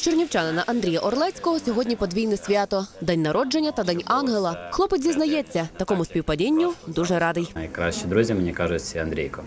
чернівчанина Андрія Орлецького сьогодні подвійне свято день народження та день ангела. Хлопець зізнається, такому співпадінню дуже радий. Найкращі друзі мені кажуть Андрійко.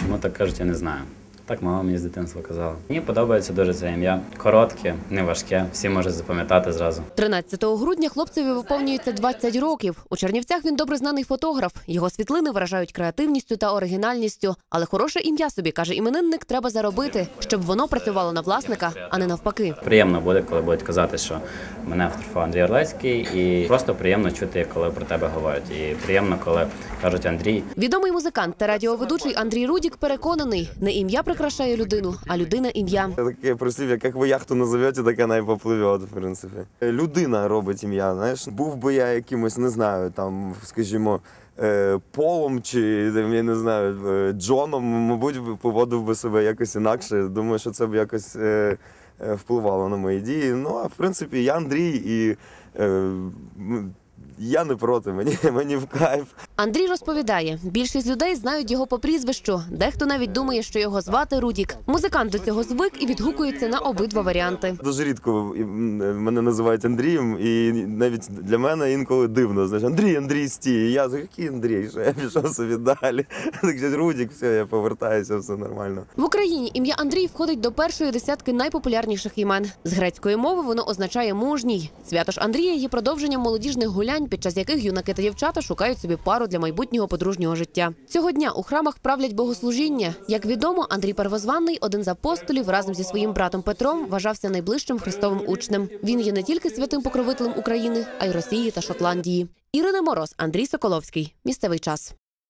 Чому так кажуть, я не знаю. Так мама мені з дитинства казала. Мені подобається дуже це ім'я. Коротке, не важке, всі можуть запам'ятати зразу. 13 грудня хлопцеві виповнюється 20 років. У Чернівцях він добре знаний фотограф. Його світлини вражають креативністю та оригінальністю. Але хороше ім'я собі каже іменинник, треба заробити, щоб воно працювало на власника, а не навпаки. Приємно буде, коли будуть казати, що мене фотографував Андрій Орлецький, і просто приємно чути, коли про тебе говорять. І приємно, коли кажуть Андрій. Відомий музикант та радіоведучий Андрій Рудік переконаний, не ім'я прикрашає людину, а людина ім'я. Таке прислів'я, як ви яхту назовете, так вона і попливе, в принципі. Людина робить ім'я, знаєш. Був би я якимось, не знаю, там, скажімо, е, Полом чи я не знаю, е, Джоном, мабуть, поводив би себе якось інакше. Думаю, що це б якось е, впливало на мої дії. Ну, а в принципі, я Андрій і я не проти, мені, мені в кайф. Андрій розповідає, більшість людей знають його по прізвищу. Дехто навіть думає, що його звати Рудік. Музикант до цього звик і відгукується на обидва варіанти. Дуже рідко мене називають Андрієм, і навіть для мене інколи дивно. Знаєш, Андрій, Андрій, стій. І Я за який Андрій? Що я пішов собі далі. Так що Рудік, все, я повертаюся, все нормально. В Україні ім'я Андрій входить до першої десятки найпопулярніших імен. З грецької мови воно означає мужній. Свято ж Андрія є продовженням молодіжних гулянь, під час яких юнаки та дівчата шукають собі пару для майбутнього подружнього життя. Цього дня у храмах правлять богослужіння. Як відомо, Андрій Первозванний, один з апостолів, разом зі своїм братом Петром, вважався найближчим христовим учнем. Він є не тільки святим покровителем України, а й Росії та Шотландії. Ірина Мороз, Андрій Соколовський. Місцевий час.